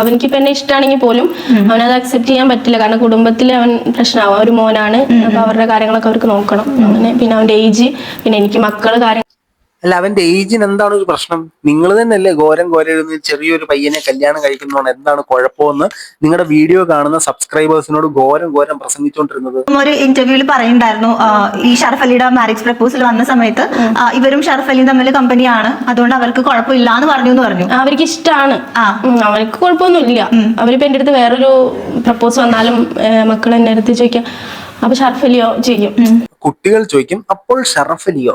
അവനിക്ക് ഇപ്പൊ എന്നെ ഇഷ്ടമാണെങ്കിൽ പോലും അവനത് അക്സെപ്റ്റ് ചെയ്യാൻ പറ്റില്ല. കാരണം കുടുംബത്തിൽ അവൻ പ്രശ്നമാവും ഒരു മോനാണ്. അപ്പൊ അവരുടെ കാര്യങ്ങളൊക്കെ അവർക്ക് നോക്കണം. അങ്ങനെ പിന്നെ അവന്റെ ഏജ് പിന്നെ എനിക്ക് മക്കൾ കാര്യങ്ങൾ അല്ല അവന്റെ ഏജിന് എന്താണ് ഒരു പ്രശ്നം? നിങ്ങൾ തന്നെയല്ലേ ഘോരം ഘോരം ചെറിയൊരു പയ്യനെ കല്യാണം കഴിക്കുന്നതാണ് എന്താണ് കുഴപ്പമെന്ന് നിങ്ങളുടെ വീഡിയോ കാണുന്ന സബ്സ്ക്രൈബേഴ്സിനോട് ഘോരം ഘോരം പ്രസംഗിച്ചുകൊണ്ടിരുന്നത് ഒരു ഇന്റർവ്യൂവിൽ പറയുണ്ടായിരുന്നു ഈ ഷറഫ് അലിയുടെ മാരേജ് പ്രപ്പോസൽ വന്ന സമയത്ത് ഇവരും ഷറഫ് അലിയും തമ്മിൽ കമ്പനിയാണ് അതുകൊണ്ട് അവർക്ക് കുഴപ്പമില്ല എന്ന് പറഞ്ഞു എന്ന് പറഞ്ഞു. അവർക്ക് ഇഷ്ടമാണ് ആ. അവർക്ക് കുഴപ്പമൊന്നുമില്ല. അവരിപ്പോ എന്റെ അടുത്ത് വേറൊരു പ്രപ്പോസ് വന്നാലും മക്കൾ എന്റെ അടുത്ത് ചോദിക്കാം അപ്പൊ ഷർഫലിയോ ചെയ്യും. കുട്ടികൾ ചോദിക്കും അപ്പോൾ ഷറഫലിയോ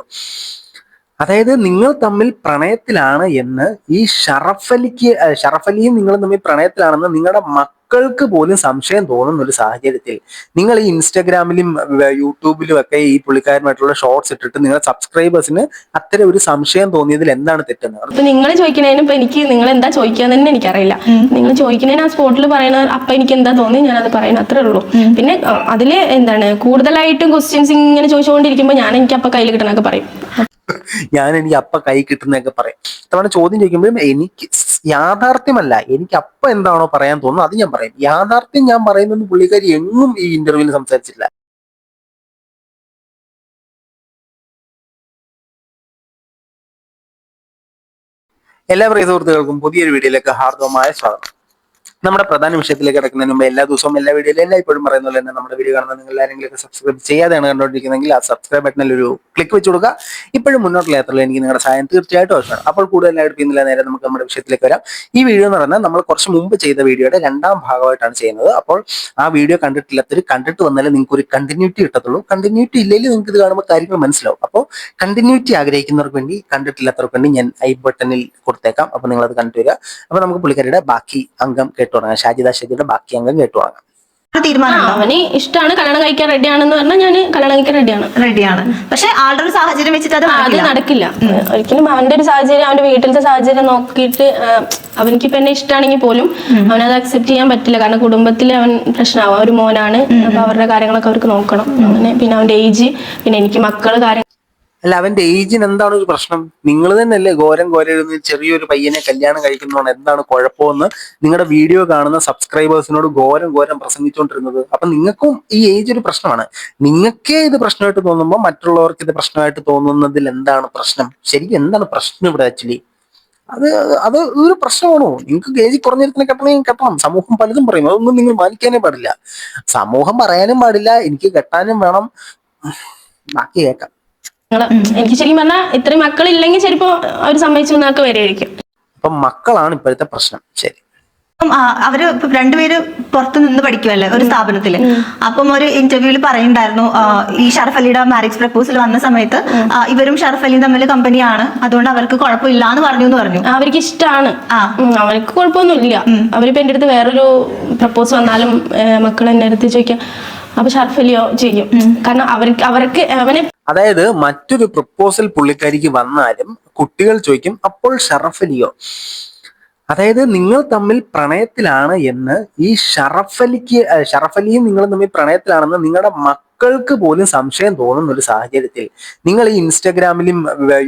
അതായത് നിങ്ങൾ തമ്മിൽ പ്രണയത്തിലാണ് എന്ന് ഈ ഷറഫലിക്ക് ഷറഫലിയും നിങ്ങളും തമ്മിൽ പ്രണയത്തിലാണെന്ന് നിങ്ങളുടെ മക്കൾക്ക് പോലും സംശയം തോന്നുന്ന ഒരു സാഹചര്യത്തിൽ നിങ്ങൾ ഈ ഇൻസ്റ്റാഗ്രാമിലും യൂട്യൂബിലും ഒക്കെ ഈ പുള്ളിക്കാരുമായിട്ടുള്ള ഷോർട്സ് ഇട്ടിട്ട് നിങ്ങളുടെ സബ്സ്ക്രൈബേഴ്സിന് അത്തരം ഒരു സംശയം തോന്നിയതിൽ എന്താണ് തെറ്റുന്നത് അപ്പൊ നിങ്ങൾ ചോദിക്കുന്നതിന് ഇപ്പൊ എനിക്ക് നിങ്ങൾ എന്താ ചോദിക്കാന്ന് തന്നെ എനിക്കറിയില്ല. നിങ്ങൾ ചോദിക്കുന്നതിന് ആ സ്പോട്ടിൽ പറയുന്ന അപ്പൊ എനിക്ക് എന്താ തോന്നി ഞാൻ അത് പറയുന്നത് അത്രേ ഉള്ളൂ. പിന്നെ അതിൽ എന്താണ് കൂടുതലായിട്ടും ക്വസ്റ്റ്യൻസ് ഇങ്ങനെ ചോദിച്ചുകൊണ്ടിരിക്കുമ്പോൾ ഞാൻ എനിക്ക് അപ്പൊ കയ്യിൽ കിട്ടണൊക്കെ പറയും. ഞാൻ എനിക്ക് അപ്പ കൈ കിട്ടുന്നതൊക്കെ പറയും. തവണ ചോദ്യം ചോദിക്കുമ്പോഴും എനിക്ക് യാഥാർത്ഥ്യമല്ല. എനിക്ക് അപ്പ എന്താണോ പറയാൻ തോന്നുന്നത് അത് ഞാൻ പറയും. യാഥാർത്ഥ്യം ഞാൻ പറയുന്നത് പുള്ളിക്കാരി എങ്ങും ഈ ഇന്റർവ്യൂവിൽ സംസാരിച്ചില്ല എല്ലാ പ്രിയ സുഹൃത്തുക്കൾക്കും പുതിയൊരു വീഡിയോയിലേക്ക് ഹാർദവമായ സ്വാഗതം. നമ്മുടെ പ്രധാന വിഷയത്തിലേക്ക് കിടക്കുന്നതിന് മുമ്പ് എല്ലാ ദിവസവും എല്ലാ വീഡിയോയിലും എല്ലാം ഇപ്പോഴും പറയുന്ന പോലെ തന്നെ നമ്മുടെ വീഡിയോ കാണുന്ന നിങ്ങൾ ആരെങ്കിലും സബ്സ്ക്രൈബ് ചെയ്യാതെയാണ് കണ്ടുകൊണ്ടിരിക്കുന്നതെങ്കിൽ ആ സബ്സ്ക്രൈബ് ബട്ടണിൽ ഒരു ക്ലിക്ക് വെച്ചു കൊടുക്കുക. ഇപ്പോഴും മുന്നോട്ടുള്ള യാത്രയിൽ എനിക്ക് നിങ്ങളുടെ സഹായം തീർച്ചയായിട്ടും ആവശ്യമാണ്. അപ്പോൾ കൂടുതലായിട്ട് പിന്നില്ല നേരെ നമുക്ക് നമ്മുടെ വിഷയത്തിലേക്ക് വരാം. ഈ വീഡിയോ എന്ന് പറഞ്ഞാൽ നമ്മൾ കുറച്ച് മുമ്പ് ചെയ്ത വീഡിയോയുടെ രണ്ടാം ഭാഗമായിട്ടാണ് ചെയ്യുന്നത്. അപ്പോൾ ആ വീഡിയോ കണ്ടിട്ടില്ലാത്തൊരു കണ്ടിട്ട് വന്നാലേ നിങ്ങൾക്ക് ഒരു കണ്ടിന്യൂറ്റി കിട്ടത്തുള്ളൂ. കണ്ടിന്യൂറ്റി ഇല്ലെങ്കിൽ നിങ്ങൾക്ക് ഇത് കാണുമ്പോൾ കാര്യങ്ങൾ മനസ്സിലാവും. അപ്പോൾ കണ്ടിന്യൂറ്റി ആഗ്രഹിക്കുന്നവർക്ക് വേണ്ടി കണ്ടിട്ടില്ലാത്തവർക്ക് വേണ്ടി ഞാൻ ഐ ബട്ടണിൽ കൊടുത്തേക്കാം. അപ്പോൾ നിങ്ങൾ അത് കണ്ടു വരിക. അപ്പോൾ നമുക്ക് പുള്ളിക്കാരിയുടെ ബാക്കി അംഗം കേട്ടു തുടങ്ങാം. ഷാജിദ ബാക്കി അംഗം കേട്ടു തുടങ്ങാം. അവന് ഇഷ്ടമാണ് കല്യാണം കഴിക്കാൻ റെഡിയാണെന്ന് പറഞ്ഞാൽ ഞാൻ കല്യാണം കഴിക്കാൻ റെഡിയാണ് റെഡിയാണ് പക്ഷെ ആളുടെ ഒരു സാഹചര്യം വെച്ചിട്ട് അത് അത് നടക്കില്ല. ഒരിക്കലും അവന്റെ ഒരു സാഹചര്യം അവന്റെ വീട്ടിലത്തെ സാഹചര്യം നോക്കിയിട്ട് അവനിക്ക് ഇപ്പൊ എന്നെ ഇഷ്ടമാണെങ്കിൽ പോലും അവനത് അക്സെപ്റ്റ് ചെയ്യാൻ പറ്റില്ല. കാരണം കുടുംബത്തിൽ അവൻ പ്രശ്നമാവും. ഒരു മോനാണ്. അപ്പൊ അവരുടെ കാര്യങ്ങളൊക്കെ അവർക്ക് നോക്കണം. അങ്ങനെ പിന്നെ അവന്റെ ഏജ് പിന്നെ എനിക്ക് മക്കൾ കാര്യം അല്ല അവന്റെ ഏജിന് എന്താണ് ഒരു പ്രശ്നം? നിങ്ങൾ തന്നെയല്ലേ ഘോരം ഘോരം ചെറിയൊരു പയ്യനെ കല്യാണം കഴിക്കുന്നതാണ് എന്താണ് കുഴപ്പമെന്ന് നിങ്ങളുടെ വീഡിയോ കാണുന്ന സബ്സ്ക്രൈബേഴ്സിനോട് ഘോരം ഘോരം പ്രസംഗിച്ചുകൊണ്ടിരുന്നത് അപ്പൊ നിങ്ങൾക്കും ഈ ഏജ് ഒരു പ്രശ്നമാണ്. നിങ്ങൾക്കേ ഇത് പ്രശ്നമായിട്ട് തോന്നുമ്പോൾ മറ്റുള്ളവർക്ക് ഇത് പ്രശ്നമായിട്ട് തോന്നുന്നതിൽ എന്താണ് പ്രശ്നം? ശരിക്കും എന്താണ് പ്രശ്നം ഇവിടെ ആക്ച്വലി അത് അത് ഒരു പ്രശ്നമാണോ? നിങ്ങൾക്ക് ഗേജി കുറഞ്ഞിരുത്തിനെ കെട്ടണമെങ്കിൽ കെട്ടണം. സമൂഹം പലതും പറയും. അതൊന്നും നിങ്ങൾ മാനിക്കാനേ പാടില്ല. സമൂഹം പറയാനും പാടില്ല. എനിക്ക് കെട്ടാനും വേണം. ബാക്കി കേൾക്കാം. എനിക്ക് ശരിക്കും പറഞ്ഞാൽ ഇത്രയും മക്കളില്ലെങ്കിൽ ചിലപ്പോ അവർ സമ്മതിച്ചു എന്നൊക്കെ വരെയായിരിക്കും അപ്പൊ മക്കളാണ് ഇപ്പോഴത്തെ പ്രശ്നം. ശരി. അവർ ഇപ്പൊ രണ്ടുപേര് പുറത്തു നിന്ന് പഠിക്കുമല്ലേ ഒരു സ്ഥാപനത്തിൽ. അപ്പം ഒരു ഇന്റർവ്യൂവിൽ പറയുണ്ടായിരുന്നു ഈ ഷറഫ് അലിയുടെ മാരേജ് പ്രപ്പോസൽ വന്ന സമയത്ത് ഇവരും ഷറഫ് അലിയും തമ്മിൽ കമ്പനിയാണ് അതുകൊണ്ട് അവർക്ക് കുഴപ്പമില്ല എന്ന് പറഞ്ഞു എന്ന് പറഞ്ഞു. അവർക്ക് ഇഷ്ടമാണ് ആ. അവർക്ക് കുഴപ്പമൊന്നുമില്ല. അവരിപ്പോ എന്റെ അടുത്ത് വേറൊരു പ്രപ്പോസ് വന്നാലും മക്കൾ എന്റെ അടുത്ത് ചോദിക്കാം അപ്പൊ ഷറഫ് അലിയോ? ചെയ്യും. കാരണം അവർക്ക് അവർക്ക് അവനെ അതായത് മറ്റൊരു പ്രപ്പോസൽ പുള്ളിക്കാരിക്ക് വന്നാലും കുട്ടികൾ ചോദിക്കും അപ്പോൾ ഷറഫലിയോ? അതായത് നിങ്ങൾ തമ്മിൽ പ്രണയത്തിലാണ് എന്ന് ഈ ഷറഫലിക്ക് ഷറഫലിയും നിങ്ങളും തമ്മിൽ പ്രണയത്തിലാണെന്ന് നിങ്ങളുടെ മക്കൾക്ക് പോലും സംശയം തോന്നുന്ന ഒരു സാഹചര്യത്തിൽ നിങ്ങൾ ഈ ഇൻസ്റ്റാഗ്രാമിലും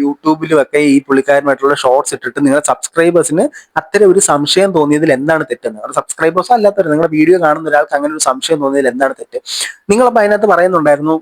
യൂട്യൂബിലും ഒക്കെ ഈ പുള്ളിക്കാരുമായിട്ടുള്ള ഷോർട്സ് ഇട്ടിട്ട് നിങ്ങളുടെ സബ്സ്ക്രൈബേഴ്സിന് അത്തരം ഒരു സംശയം തോന്നിയതിൽ എന്താണ് തെറ്റെന്ന് സബ്സ്ക്രൈബേഴ്സ് അല്ലാത്തവർ നിങ്ങളുടെ വീഡിയോ കാണുന്ന ഒരാൾക്ക് അങ്ങനെ ഒരു സംശയം തോന്നിയതിൽ എന്താണ് തെറ്റ്? നിങ്ങളപ്പോൾ അതിനകത്ത് പറയുന്നുണ്ടായിരുന്നു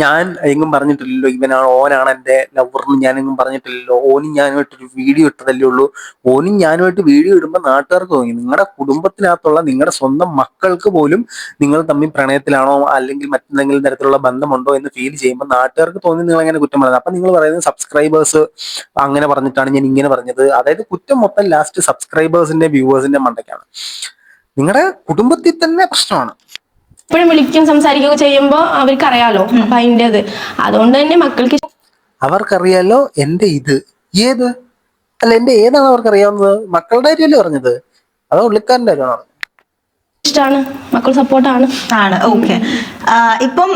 ഞാൻ എങ്ങും പറഞ്ഞിട്ടില്ലല്ലോ ഇവനാണ് ഓനാണ് എന്റെ ലവറിന് ഞാൻ എങ്ങും പറഞ്ഞിട്ടില്ലല്ലോ. ഓനും ഞാനുമായിട്ടൊരു വീഡിയോ ഇട്ടതല്ലേ ഉള്ളൂ. ഓനും ഞാനുമായിട്ട് വീഡിയോ ഇടുമ്പോൾ നാട്ടുകാർക്ക് തോന്നി നിങ്ങളുടെ കുടുംബത്തിനകത്തുള്ള നിങ്ങളുടെ സ്വന്തം മക്കൾക്ക് പോലും നിങ്ങൾ തമ്മിൽ പ്രണയത്തിലാണോ അല്ലെങ്കിൽ മറ്റെന്തെങ്കിലും തരത്തിലുള്ള ബന്ധമുണ്ടോ എന്ന് ഫീൽ ചെയ്യുമ്പോൾ നാട്ടുകാർക്ക് തോന്നി നിങ്ങൾ അങ്ങനെ കുറ്റം പറയുന്നത് അപ്പൊ നിങ്ങൾ പറയുന്നത് സബ്സ്ക്രൈബേഴ്സ് അങ്ങനെ പറഞ്ഞിട്ടാണ് ഞാൻ ഇങ്ങനെ പറഞ്ഞത്. അതായത് കുറ്റം മൊത്തം ലാസ്റ്റ് സബ്സ്ക്രൈബേഴ്സിന്റെ വ്യൂവേഴ്സിന്റെ മണ്ടയ്ക്കാണ്. നിങ്ങളുടെ കുടുംബത്തിൽ തന്നെ പ്രശ്നമാണ്. എപ്പോഴും വിളിക്കും സംസാരിക്കുകയൊക്കെ ചെയ്യുമ്പോൾ അവർക്ക് അറിയാലോ അപ്പൊ അതിന്റെ അത് അതുകൊണ്ട് തന്നെ മക്കൾക്ക് അവർക്കറിയാലോ എന്റെ ഇത്. ഏത്? അല്ല എന്റെ ഏതാണ് അവർക്കറിയാവുന്നത്? മക്കളുടെ കാര്യമല്ലേ പറഞ്ഞത്? അതോ ഉള്ളിക്കാരന്റെ കാര്യമാണോ? ഇഷ്ടമാണ് മക്കൾ സപ്പോർട്ടാണ്. ആണ്. ഓക്കെ. ഇപ്പം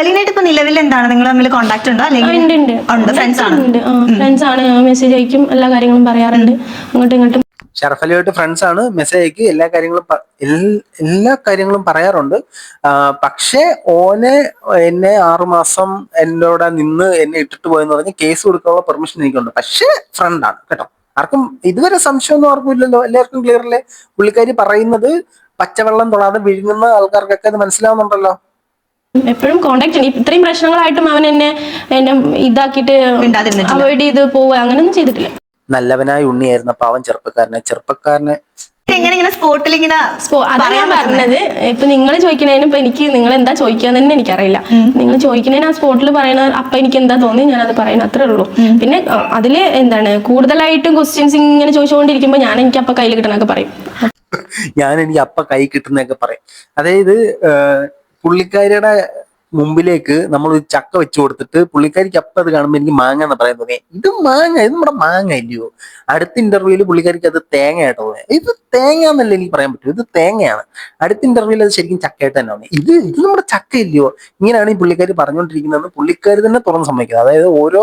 അലിനായിട്ട് ഇപ്പൊ നിലവിൽ എന്താണ്? നിങ്ങൾ തമ്മിൽ കോണ്ടാക്ട് ഉണ്ടോ? അല്ലെങ്കിൽ ഉണ്ട് ഫ്രണ്ട്സ് ആണ്. ഉണ്ട് ഫ്രണ്ട്സ് ആണ്. മെസ്സേജ് അയക്കും എല്ലാ കാര്യങ്ങളും പറയാറുണ്ട്. അങ്ങോട്ടും ഇങ്ങോട്ടും ഷറഫലിയായിട്ട് ഫ്രണ്ട്സ് ആണ്. മെസ്സേജ് അയക്കി. എല്ലാ കാര്യങ്ങളും എല്ലാ കാര്യങ്ങളും പറയാറുണ്ട്. പക്ഷേ ഓനെ എന്നെ ആറുമാസം എന്നോട് നിന്ന് എന്നെ ഇട്ടിട്ട് പോയെന്ന് പറഞ്ഞ് കേസ് കൊടുക്കാനുള്ള പെർമിഷൻ എനിക്കുണ്ട്. പക്ഷേ ഫ്രണ്ടാണ് കേട്ടോ. ആർക്കും ഇതുവരെ സംശയമൊന്നും ആർക്കും ഇല്ലല്ലോ. എല്ലാവർക്കും ക്ലിയർ അല്ലേ? പുള്ളിക്കാരി പറയുന്നത് പച്ചവെള്ളം തൊടാതെ വിഴുങ്ങുന്ന ആൾക്കാർക്കൊക്കെ അത് മനസ്സിലാവുന്നുണ്ടല്ലോ. എപ്പോഴും കോണ്ടാക്ട് ചെയ്യണം ഇത്രയും പ്രശ്നങ്ങളായിട്ടും അവൻ എന്നെ എന്നെ ഇതാക്കിയിട്ട്. അവോയ്ഡ് ചെയ്ത് പോവുക. അങ്ങനെയൊന്നും ചെയ്തിട്ടില്ല. നല്ലവനായ ഉണ്ണിയായിരുന്നു. പാവം ചെറുപ്പക്കാരനെ ചെറുപ്പക്കാരനെ എങ്ങനെ ഇങ്ങനെ സ്പോട്ടിൽ ഇങ്ങനെ സ്പോ- അതാ ഞാൻ പറഞ്ഞത്. ഇപ്പൊ നിങ്ങൾ ചോദിക്കണേന് ഇപ്പൊ എനിക്ക് നിങ്ങൾ എന്താ ചോദിക്കാൻ തന്നെ എനിക്കറിയില്ല നിങ്ങൾ ചോദിക്കണേന് ആ സ്പോട്ടിൽ പറയണ അപ്പൊ എനിക്ക് എന്താ തോന്നി? ഞാൻ അത് പറയുന്നത് അത്രേ ഉള്ളൂ. പിന്നെ അതിൽ എന്താണ്? കൂടുതലായിട്ടും ക്വസ്റ്റ്യൻസ് ഇങ്ങനെ ചോദിച്ചുകൊണ്ടിരിക്കുമ്പോ ഞാൻ എനിക്ക് അപ്പൊ കയ്യിൽ കിട്ടണൊക്കെ പറയും. ഞാൻ എനിക്ക് അപ്പ കൈ കിട്ടുന്നൊക്കെ പറയും. അതായത് പുള്ളിക്കാരിയുടെ മുമ്പിലേക്ക് നമ്മൾ ഒരു ചക്ക വെച്ച് കൊടുത്തിട്ട് പുള്ളിക്കാരിക്ക് അപ്പം അത് കാണുമ്പോൾ എനിക്ക് മാങ്ങ എന്ന് പറയാൻ തോന്നി ഇത് മാങ്ങ ഇത് നമ്മുടെ മാങ്ങ ഇല്ലയോ അടുത്ത ഇന്റർവ്യൂവിൽ പുള്ളിക്കാരിക്ക് അത് തേങ്ങയായിട്ട് തോന്നി ഇത് തേങ്ങ എന്നല്ല എനിക്ക് പറയാൻ പറ്റും. ഇത് തേങ്ങയാണ്. അടുത്ത ഇന്റർവ്യൂവിൽ അത് ശരിക്കും ചക്കയായിട്ട് തന്നെ തോന്നി. ഇത് ഇത് നമ്മുടെ ചക്ക ഇല്ലയോ? ഇങ്ങനെയാണ് ഈ പുള്ളിക്കാരി പറഞ്ഞുകൊണ്ടിരിക്കുന്നതെന്ന് പുള്ളിക്കാരി തന്നെ തുറന്ന് സമ്മതിക്കുന്നത്. അതായത് ഓരോ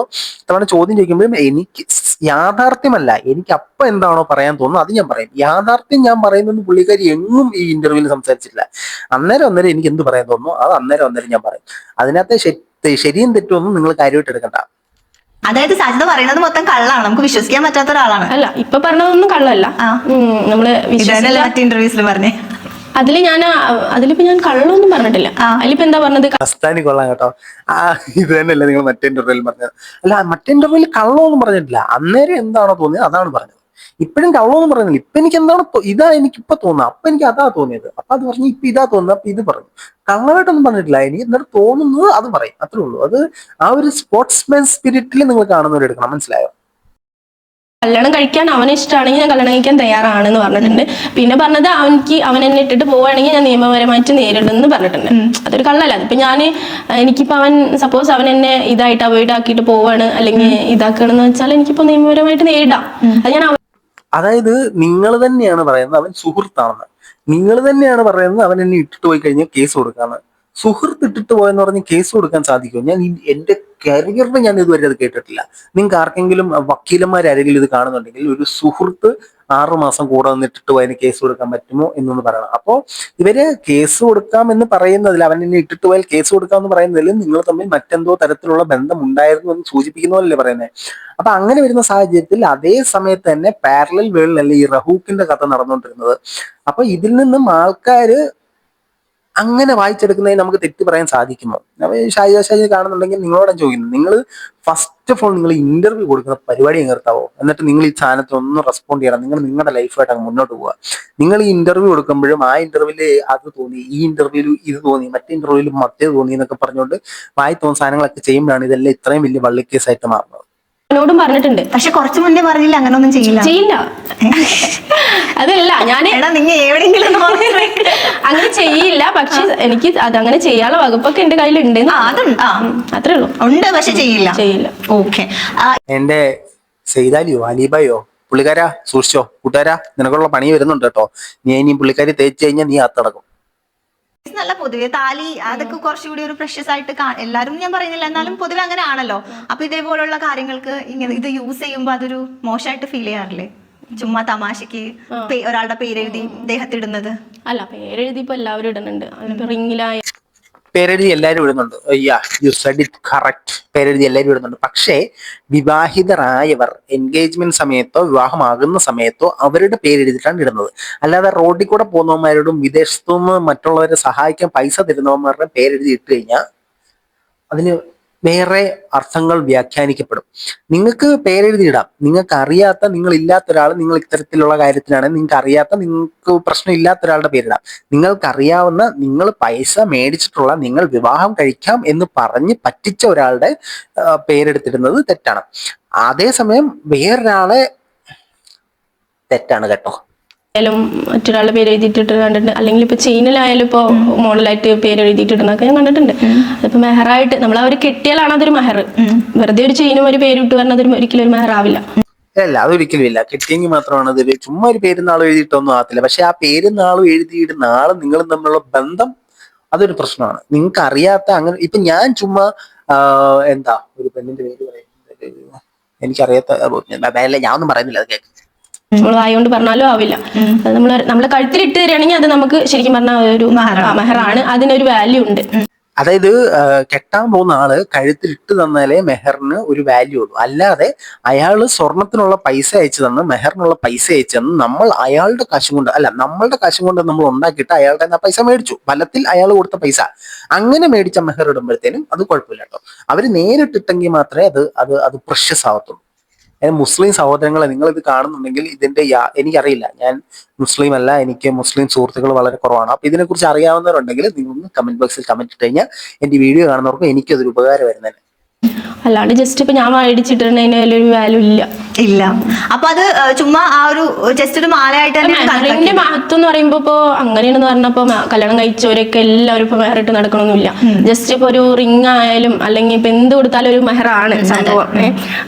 തവണ ചോദ്യം ചോദിക്കുമ്പോഴും എനിക്ക് യാഥാർത്ഥ്യമല്ല. എനിക്ക് അപ്പം എന്താണോ പറയാൻ തോന്നുന്നത് അത് ഞാൻ പറയും. യാഥാർത്ഥ്യം ഞാൻ പറയുന്നത് പുള്ളിക്കാരി എങ്ങും ഈ ഇന്റർവ്യൂവിൽ സംസാരിച്ചില്ല അന്നേരം അന്നേരം എനിക്ക് എന്ത് പറയാൻ തോന്നുന്നു? അത് അന്നേരം അന്നേരം ഞാൻ പറയും. അതിനകത്ത് ശരി- ശരിയും തെറ്റുമൊന്നും നിങ്ങൾ കാര്യമായിട്ട് എടുക്കണ്ട. അതായത് സജിത പറയുന്നത് മൊത്തം കള്ളാണ്. നമുക്ക് വിശ്വസിക്കാൻ പറ്റാത്ത ഒരാളാണ്. അല്ല ഇപ്പൊ പറഞ്ഞതൊന്നും കള്ളല്ല. നമ്മൾ ഇന്റർവ്യൂസിൽ പറഞ്ഞേ. അതിൽ ഞാൻ അതിലിപ്പോ ഞാൻ കള്ളൊന്നും പറഞ്ഞിട്ടില്ല. അതിലിപ്പോ എന്താ പറഞ്ഞത്? കസ്താനി കൊള്ളാം കേട്ടോ. ആ ഇത് തന്നെയല്ലേ നിങ്ങൾ മറ്റേ ഇന്റർവ്യൂവിൽ പറഞ്ഞത്. അല്ല മറ്റേ ഇന്റർവ്യൂവിൽ കള്ളമൊന്നും പറഞ്ഞിട്ടില്ല. അന്നേരം എന്താണോ തോന്നിയത് അതാണ് പറഞ്ഞത്. ഇപ്പോഴും കള്ളൊന്നും പറഞ്ഞില്ല. ഇപ്പൊ എനിക്ക് എന്താണ് ഇതാ എനിക്ക് ഇപ്പൊ തോന്നുന്നത് അപ്പൊ എനിക്ക് അതാ തോന്നിയത്. അപ്പൊ അത് പറഞ്ഞു ഇപ്പൊ ഇതാ തോന്നുന്നത് അപ്പൊ ഇത് പറഞ്ഞു. കള്ളമായിട്ടൊന്നും പറഞ്ഞിട്ടില്ല. എനിക്ക് എന്നിട്ട് തോന്നുന്നത് അത് പറയും. അത്രേ ഉള്ളൂ. അത് ആ ഒരു സ്പോർട്സ്മാൻ സ്പിരിറ്റിൽ നിങ്ങൾ കാണുന്നവരെടുക്കണം മനസ്സിലായോ? കല്യാണം കഴിക്കാൻ അവന് ഇഷ്ടമാണെങ്കിൽ ഞാൻ കല്യാണം കഴിക്കാൻ തയ്യാറാണെന്ന് പറഞ്ഞിട്ടുണ്ട്. പിന്നെ പറഞ്ഞത് അവനിക്ക് അവൻ എന്നെ ഇട്ടിട്ട് പോവുകയാണെങ്കിൽ ഞാൻ നിയമപരമായിട്ട് നേരിടുമെന്ന് പറഞ്ഞിട്ടുണ്ട്. അതൊരു കള്ളല്ല. അതിപ്പോ ഞാൻ എനിക്കിപ്പോ അവൻ സപ്പോസ് അവൻ എന്നെ ഇതായിട്ട് അവോയ്ഡ് ആക്കിയിട്ട് പോവാണ് അല്ലെങ്കിൽ ഇതാക്കണെന്ന് വെച്ചാൽ എനിക്കിപ്പോ നിയമപരമായിട്ട് നേരിടാം. അത് ഞാൻ അതായത് നിങ്ങൾ തന്നെയാണ് പറയുന്നത് അവൻ സുഹൃത്താണെന്ന്. നിങ്ങൾ തന്നെയാണ് പറയുന്നത് അവൻ എന്നെ ഇട്ടിട്ട് പോയി കഴിഞ്ഞാൽ കേസ് കൊടുക്കാന്ന്. സുഹൃത്ത് ഇട്ടിട്ട് പോയെന്ന് പറഞ്ഞ് കേസ് കൊടുക്കാൻ സാധിക്കുമോ? ഞാൻ എന്റെ കരിയറിന് ഞാൻ ഇതുവരെ അത് കേട്ടിട്ടില്ല. നിങ്ങൾക്ക് ആർക്കെങ്കിലും വക്കീലന്മാരാരെങ്കിലും ഇത് കാണുന്നുണ്ടെങ്കിൽ ഒരു സുഹൃത്ത് ആറു മാസം കൂടെ നിന്നിട്ടിട്ട് പോയതിന് കേസ് കൊടുക്കാൻ പറ്റുമോ എന്നൊന്ന് പറയണം. അപ്പോൾ ഇവർ കേസ് കൊടുക്കാം എന്ന് പറയുന്നതിൽ അവൻ എന്നെ ഇട്ടിട്ട് പോയാൽ കേസ് കൊടുക്കാം എന്ന് പറയുന്നതിൽ നിങ്ങൾ തമ്മിൽ മറ്റെന്തോ തരത്തിലുള്ള ബന്ധം ഉണ്ടായിരുന്നു എന്ന് സൂചിപ്പിക്കുന്ന പോലല്ലേ പറയുന്നത് അപ്പൊ അങ്ങനെ വരുന്ന സാഹചര്യത്തിൽ അതേ സമയത്ത് തന്നെ പാരലൽ വേൾഡിലല്ലേ ഈ റഹൂക്കിന്റെ കഥ നടന്നുകൊണ്ടിരുന്നത് അപ്പൊ ഇതിൽ നിന്നും ആൾക്കാര് അങ്ങനെ വായിച്ചെടുക്കുന്നതിന് നമുക്ക് തെറ്റ് പറയാൻ സാധിക്കുമോ? ഷാജി ഷാജി കാണുന്നുണ്ടെങ്കിൽ നിങ്ങളോട് ചോദിക്കുന്നു നിങ്ങൾ ഫസ്റ്റ് ഓഫ് ഓൾ നിങ്ങൾ ഇന്റർവ്യൂ കൊടുക്കുന്ന പരിപാടി നിർത്താവോ? എന്നിട്ട് നിങ്ങൾ ഈ സാധനത്തിൽ ഒന്നും റെസ്പോണ്ട് ചെയ്യണം നിങ്ങൾ നിങ്ങളുടെ ലൈഫായിട്ട് അങ്ങ് മുന്നോട്ട് പോവുക. നിങ്ങൾ ഈ ഇന്റർവ്യൂ കൊടുക്കുമ്പോഴും ആ ഇന്റർവ്യൂവിൽ അത് തോന്നി ഈ ഇന്റർവ്യൂവിൽ ഇത് തോന്നി മറ്റേ ഇന്റർവ്യൂവിൽ മറ്റേ തോന്നി എന്നൊക്കെ പറഞ്ഞുകൊണ്ട് വായി തോന്നുന്ന സാധനങ്ങളൊക്കെ ചെയ്യുമ്പോഴാണ് ഇതെല്ലാം ഇത്രയും വലിയ വള്ളിക്കേസായിട്ട് മാറുന്നത്. അവനോടും പറഞ്ഞിട്ടുണ്ട്. പക്ഷെ കുറച്ചു മുന്നേ പറഞ്ഞില്ല അങ്ങനെ ഒന്നും ചെയ്യില്ല. ചെയ്യില്ല അതല്ല ഞാൻ എടാ നിങ്ങ എവിടെയെങ്കിലും അങ്ങനെ ചെയ്യില്ല പക്ഷെ എനിക്ക് അത് അങ്ങനെ ചെയ്യാനുള്ള വകുപ്പൊക്കെ എന്റെ കയ്യിൽ ഉണ്ട് അതുണ്ട്. അത്രേ ഉള്ളൂ. ഉണ്ട് പക്ഷെ ചെയ്യില്ല. ചെയ്യില്ല. ഓക്കെ. എന്റെ സെയ്താലിയോ അലീബായോ പുള്ളിക്കാരാ സൂക്ഷിച്ചോ കൂട്ടുകാരാ നിനക്കുള്ള പണി വരുന്നുണ്ട് കേട്ടോ. നീ ഇനി പുള്ളിക്കാരി തേച്ച് കഴിഞ്ഞാൽ നീ അത്തടക്കും നല്ല പൊതുവെ താലി അതൊക്കെ കുറച്ചുകൂടി ഒരു പ്രഷ്യസ് ആയിട്ട് എല്ലാരും ഞാൻ പറയുന്നില്ല എന്നാലും പൊതുവെ അങ്ങനെ ആണല്ലോ അപ്പൊ ഇതേപോലുള്ള കാര്യങ്ങൾക്ക് ഇങ്ങനെ ഇത് യൂസ് ചെയ്യുമ്പോ അതൊരു മോശമായിട്ട് ഫീൽ ചെയ്യാറില്ലേ? ചുമ്മാ തമാശക്ക് ഒരാളുടെ പേരെഴുതി ദേഹത്തിടുന്നത് അല്ല പേരെഴുതി ഇപ്പൊ എല്ലാവരും ഇടുന്നുണ്ട്. റിംഗിലായ റിങ്ങിലായ പേരെഴുതി എല്ലാവരും ഇടുന്നുണ്ട്. യാ സെഡ് ഇറ്റ് കറക്റ്റ് പേരെഴുതി എല്ലാവരും ഇടുന്നുണ്ട്. പക്ഷേ വിവാഹിതരായവർ എൻഗേജ്മെന്റ് സമയത്തോ വിവാഹമാകുന്ന സമയത്തോ അവരുടെ പേരെഴുതിയിട്ടാണ് ഇടുന്നത്. അല്ലാതെ റോഡിൽ കൂടെ പോകുന്നവന്മാരോടും വിദേശത്തു നിന്ന് മറ്റുള്ളവരെ സഹായിക്കാൻ പൈസ തരുന്നവന്മാരുടെ പേരെഴുതി ഇട്ട് കഴിഞ്ഞാൽ അതിന് വേറെ അർത്ഥങ്ങൾ വ്യാഖ്യാനിക്കപ്പെടും. നിങ്ങൾക്ക് പേരെഴുതിയിടാം. നിങ്ങൾക്ക് അറിയാത്ത നിങ്ങൾ ഇല്ലാത്ത ഒരാൾ നിങ്ങൾ ഇത്തരത്തിലുള്ള കാര്യത്തിലാണ് നിങ്ങൾക്ക് അറിയാത്ത നിങ്ങൾക്ക് പ്രശ്നം ഇല്ലാത്ത ഒരാളുടെ പേരിടാം. നിങ്ങൾക്കറിയാവുന്ന നിങ്ങൾ പൈസ മേടിച്ചിട്ടുള്ള നിങ്ങൾ വിവാഹം കഴിക്കാം എന്ന് പറഞ്ഞ് പറ്റിച്ച ഒരാളുടെ പേരെടുത്തിടുന്നത് തെറ്റാണ്. അതേസമയം വേറൊരാളെ തെറ്റാണ് കേട്ടോ. ആയാലും മറ്റൊരാളുടെ പേര് എഴുതിയിട്ടിട്ട് കണ്ടിട്ടുണ്ട്. അല്ലെങ്കിൽ ഇപ്പൊ ചെയിനിലായാലും ഇപ്പൊ മോഡലായിട്ട് പേര് എഴുതിയിട്ടിടുന്നൊക്കെ ഞാൻ കണ്ടിട്ടുണ്ട്. അതിപ്പോ മെഹറായിട്ട് നമ്മൾ അവർ കെട്ടിയാലാണ് അതൊരു മെഹർ. വെറുതെ ഒരു ചെയിനും ഒരു പേരിട്ട് പറഞ്ഞാൽ അതൊരു ഒരിക്കലും ഒരു മെഹർ ആവില്ല അല്ല അതൊരിക്കലും ഇല്ല. കിട്ടിയെങ്കിൽ മാത്രമാണ് അത് ചുമ്മാ ഒരു പേരുന്നാളും എഴുതിയിട്ടൊന്നും ആകത്തില്ല. പക്ഷെ ആ പേരുന്നാളും എഴുതിയിടുന്ന ആളും നിങ്ങളും തമ്മിലുള്ള ബന്ധം അതൊരു പ്രശ്നമാണ്. നിങ്ങൾക്ക് അറിയാത്ത അങ്ങനെ ഇപ്പൊ ഞാൻ ചുമ്മാ എന്താ ഒരു പെണ്ണിന്റെ പേര് പറയുന്നത്. എനിക്കറിയാത്ത അല്ല ഞാൻ ഒന്നും പറയുന്നില്ല അത് കേൾക്ക് നമ്മൾ വായുകൊണ്ട് പറഞ്ഞാലും ആവില്ല. അത് നമ്മൾ നമ്മളെ കഴുത്തിൽ ഇട്ട് തരികയാണെങ്കിൽ അത് നമുക്ക് ശരിക്കും പറഞ്ഞാൽ ഒരു മെഹറാണ്. അതിനൊരു വാല്യൂ ഉണ്ട്. അതായത് കെട്ടാൻ പോകുന്ന ആൾ കഴുത്തിൽ ഇട്ട് തന്നാലേ മെഹറിന് ഒരു വാല്യൂ ഉള്ളൂ. അല്ലാതെ അയാൾ സ്വർണത്തിനുള്ള പൈസ അയച്ചു തന്ന് മെഹറിനുള്ള പൈസ അയച്ചു തന്ന് നമ്മൾ അയാളുടെ കാശും കൊണ്ട് അല്ല നമ്മളുടെ കാശും കൊണ്ട് നമ്മൾ ഉണ്ടാക്കിയിട്ട് അയാളുടെ ആ പൈസ മേടിച്ചു. ഫലത്തിൽ അയാൾ കൊടുത്ത പൈസ. അങ്ങനെ മേടിച്ച മെഹർ ഇടുമ്പോഴത്തേനും അത് കുഴപ്പമില്ല കേട്ടോ. അവർ നേരിട്ടിട്ടെങ്കിൽ മാത്രമേ അത് അത് അത് പ്രഷ്യസ് ആവത്തുള്ളൂ. മുസ്ലിം സഹോദരങ്ങളെ നിങ്ങൾ ഇത് കാണുന്നുണ്ടെങ്കിൽ ഇതിന്റെ എനിക്കറിയില്ല. ഞാൻ മുസ്ലിം അല്ല എനിക്ക് മുസ്ലിം സുഹൃത്തുക്കൾ വളരെ കുറവാണ്. അപ്പൊ ഇതിനെക്കുറിച്ച് അറിയാവുന്നവരുണ്ടെങ്കിൽ നിങ്ങൾ കമന്റ് ബോക്സിൽ കമന്റ് ഇട്ട് കഴിഞ്ഞാൽ എന്റെ വീഡിയോ കാണുന്നവർക്കും എനിക്കതൊരു ഉപകാരം വരുന്നത് അല്ലാണ്ട് ജസ്റ്റ് ഇപ്പൊ ഞാൻ മേടിച്ചിട്ടുണ്ടെങ്കിൽ അതിലൊരു വാല്യൂ ഇല്ല. ഇല്ല. അപ്പൊ അത് ചുമ്മാ ആ ഒരു ജസ്റ്റ് ഒരു മാലയായിട്ട് തന്നെ മെഹറിന്റെ മഹത്വം എന്ന് പറയുമ്പോ ഇപ്പൊ അങ്ങനെയാണെന്ന് പറഞ്ഞപ്പോ കല്യാണം കഴിച്ചവരൊക്കെ എല്ലാവരും ഇപ്പൊ മെഹറിട്ട് നടക്കണമെന്നില്ല ജസ്റ്റ് ഇപ്പൊ ഒരു റിംഗ് ആയാലും അല്ലെങ്കിൽ ഇപ്പൊ എന്ത് കൊടുത്താലും ഒരു മെഹറാണ് സംഭവം.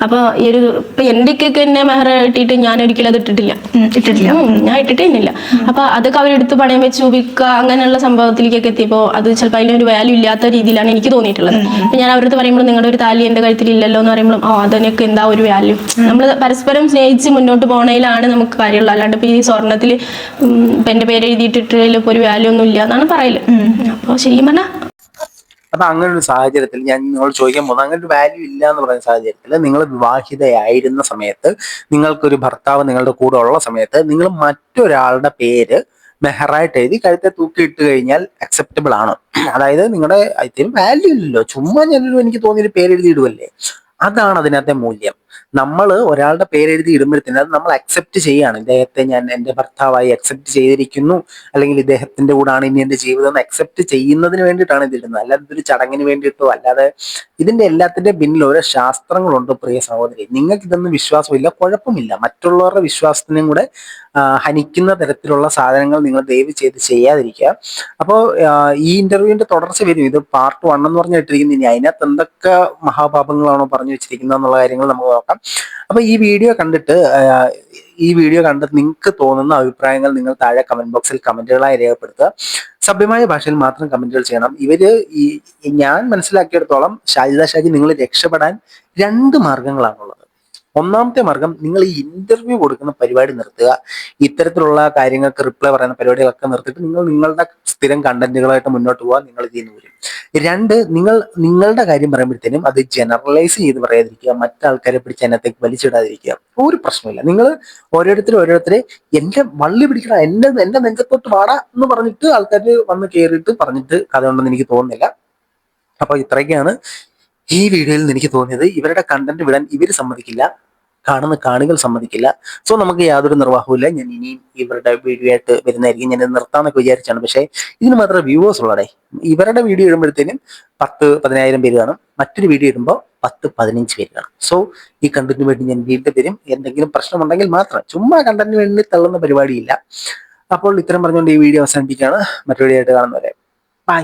അപ്പൊ ഈ ഒരു ഇപ്പൊ എന്റെ ഒക്കെ എന്നെ മെഹർ ഇട്ടിട്ട് ഞാൻ ഒരിക്കലും അത് ഇട്ടിട്ടില്ല. ഇട്ടിട്ടില്ല. ഞാൻ ഞാൻ ഇട്ടിട്ടില്ല അപ്പൊ അതൊക്കെ അവരെടുത്ത് പണയം വെച്ച് ഉപയോഗിക്കുക അങ്ങനെയുള്ള സംഭവത്തിലേക്കൊക്കെ എത്തിയപ്പോ അത് ചിലപ്പോൾ അതിനൊരു വാല്യൂ ഇല്ലാത്ത രീതിയിലാണ് എനിക്ക് തോന്നിയിട്ടുള്ളത്. ഞാൻ അവരടുത്ത് പറയുമ്പോൾ നിങ്ങളുടെ ഒരു താലി എന്റെ കഴുത്തിൽ ഇല്ലല്ലോ എന്ന് പറയുമ്പോൾ ഓ അതിനൊക്കെ എന്താ ഒരു വാല്യൂ നമ്മൾ പരസ്പരം സ്നേഹിച്ച് മുന്നോട്ട് പോകണതിലാണ് നമുക്ക് കാര്യമുള്ളൂ അല്ലാണ്ട് ഇപ്പൊ ഈ സ്വർണത്തിൽ ഇപ്പം എന്റെ പേര് എഴുതിയിട്ടിട്ടില്ല ഇപ്പൊ ഒരു വാല്യൂ ഒന്നും ഇല്ല എന്നാണ് പറയൽ. അപ്പോൾ ശരിക്കും പറഞ്ഞാ അപ്പൊ അങ്ങനെ ഒരു സാഹചര്യത്തിൽ ഞാൻ നിങ്ങളോട് ചോദിക്കാൻ പോകുന്നത് അങ്ങനെ ഒരു വാല്യൂ ഇല്ല എന്ന് പറയുന്ന സാഹചര്യത്തിൽ നിങ്ങൾ വിവാഹിതയായിരുന്ന സമയത്ത് നിങ്ങൾക്കൊരു ഭർത്താവ് നിങ്ങളുടെ കൂടെ ഉള്ള സമയത്ത് നിങ്ങൾ മറ്റൊരാളുടെ പേര് മെഹറായിട്ട് എഴുതി കഴുത്തെ തൂക്കി ഇട്ട് കഴിഞ്ഞാൽ അക്സെപ്റ്റബിൾ ആണ്. അതായത് നിങ്ങളുടെ അതിന് വാല്യൂ ഇല്ലല്ലോ. ചുമ്മാ ഞാനൊരു എനിക്ക് തോന്നിയൊരു പേരെഴുതി ഇടുവല്ലേ അതാണ് അതിനകത്തെ മൂല്യം. നമ്മൾ ഒരാളുടെ പേരെഴുതി ഇടുമ്പോഴത്തേന് അത് നമ്മൾ അക്സെപ്റ്റ് ചെയ്യാണ് ഇദ്ദേഹത്തെ ഞാൻ എന്റെ ഭർത്താവായി അക്സെപ്റ്റ് ചെയ്തിരിക്കുന്നു. അല്ലെങ്കിൽ ഇദ്ദേഹത്തിന്റെ കൂടാണ് ഇനി എന്റെ ജീവിതം എന്ന് അക്സെപ്റ്റ് ചെയ്യുന്നതിന് വേണ്ടിയിട്ടാണ് ഇതിടുന്നത് അല്ലാതെ ഇതൊരു ചടങ്ങിന് വേണ്ടിയിട്ടോ അല്ലാതെ ഇതിന്റെ എല്ലാത്തിന്റെ പിന്നിൽ ഓരോ ശാസ്ത്രങ്ങളുണ്ട് പ്രിയ സഹോദരി. നിങ്ങൾക്ക് ഇതൊന്നും വിശ്വാസമില്ല കുഴപ്പമില്ല. മറ്റുള്ളവരുടെ വിശ്വാസത്തിനും കൂടെ ഹനിക്കുന്ന തരത്തിലുള്ള സാധനങ്ങൾ നിങ്ങൾ ദയവ് ചെയ്ത് ചെയ്യാതിരിക്കുക. അപ്പോൾ ഈ ഇന്റർവ്യൂവിന്റെ തുടർച്ച വരും. ഇത് പാർട്ട് വൺ എന്ന് പറഞ്ഞിട്ടിരിക്കുന്ന. ഇനി അതിനകത്ത് എന്തൊക്കെ മഹാപാപങ്ങളാണോ പറഞ്ഞു വെച്ചിരിക്കുന്നത് എന്നുള്ള കാര്യങ്ങൾ നമുക്ക് നോക്കാം. അപ്പൊ ഈ വീഡിയോ കണ്ടിട്ട് ഈ വീഡിയോ കണ്ടിട്ട് നിങ്ങൾക്ക് തോന്നുന്ന അഭിപ്രായങ്ങൾ നിങ്ങൾ താഴെ കമന്റ് ബോക്സിൽ കമന്റുകളായി രേഖപ്പെടുത്തുക. സഭ്യമായ ഭാഷയിൽ മാത്രം കമന്റുകൾ ചെയ്യണം. ഇവർ ഈ ഞാൻ മനസ്സിലാക്കിയെടുത്തോളം ഷാജിദ ഷാജി നിങ്ങൾ രക്ഷപ്പെടാൻ രണ്ട് മാർഗങ്ങളാണുള്ളത് ഒന്നാമത്തെ മാർഗം നിങ്ങൾ ഈ ഇന്റർവ്യൂ കൊടുക്കുന്ന പരിപാടി നിർത്തുക. ഇത്തരത്തിലുള്ള കാര്യങ്ങൾക്ക് റിപ്ലൈ പറയുന്ന പരിപാടികളൊക്കെ നിർത്തിയിട്ട് നിങ്ങൾ നിങ്ങളുടെ സ്ഥിരം കണ്ടന്റുകളായിട്ട് മുന്നോട്ട് പോകാൻ നിങ്ങൾ ഇതിൽ വരും രണ്ട് നിങ്ങൾ നിങ്ങളുടെ കാര്യം പറയുമ്പോഴത്തേനും അത് ജനറലൈസ് ചെയ്ത് പറയാതിരിക്കുക. മറ്റാൾക്കാരെ പിടിച്ച് അതിനകത്തേക്ക് വലിച്ചിടാതിരിക്കുക. ഒരു പ്രശ്നമില്ല നിങ്ങൾ ഓരോരുത്തരും ഓരോരുത്തരെ എന്റെ വള്ളി പിടിക്കണം എന്റെ എന്റെ നെഞ്ചത്തോട്ട് വാടാ എന്ന് പറഞ്ഞിട്ട് ആൾക്കാർ വന്ന് കയറിയിട്ട് പറഞ്ഞിട്ട് കഥ ഉണ്ടെന്ന് എനിക്ക് തോന്നുന്നില്ല. അപ്പൊ ഇത്രയൊക്കെയാണ് ഈ വീഡിയോയിൽ നിന്ന് എനിക്ക് തോന്നിയത്. ഇവരുടെ കണ്ടന്റ് വിടാൻ ഇവർ സമ്മതിക്കില്ല. കാണുന്ന കാണികൾ സമ്മതിക്കില്ല. സോ നമുക്ക് യാതൊരു നിർവാഹവുമില്ല. ഞാൻ ഇനിയും ഇവരുടെ വീഡിയോ ആയിട്ട് വരുന്നതായിരിക്കും. ഞാൻ നിർത്താമെന്നൊക്കെ വിചാരിച്ചാണ്. പക്ഷേ ഇതിന് മാത്രമേ വ്യൂവേഴ്സ് ഉള്ളടേ ഇവരുടെ വീഡിയോ ഇടുമ്പോഴത്തേനും പത്ത് പതിനായിരം പേര് കാണും. മറ്റൊരു വീഡിയോ ഇടുമ്പോൾ പത്ത് പതിനഞ്ച് പേര് കാണും. സോ ഈ കണ്ടന്റിന് വേണ്ടി ഞാൻ വീണ്ടും വരും എന്തെങ്കിലും പ്രശ്നമുണ്ടെങ്കിൽ മാത്രം. ചുമ്മാ കണ്ടന്റിന് വേണ്ടി തള്ളുന്ന പരിപാടിയില്ല. അപ്പോൾ ഇത്തരം പറഞ്ഞുകൊണ്ട് ഈ വീഡിയോ അവസാനിപ്പിക്കുകയാണ്. മറ്റൊരു വീഡിയോ ആയിട്ട് കാണുന്നവരെ. ബൈ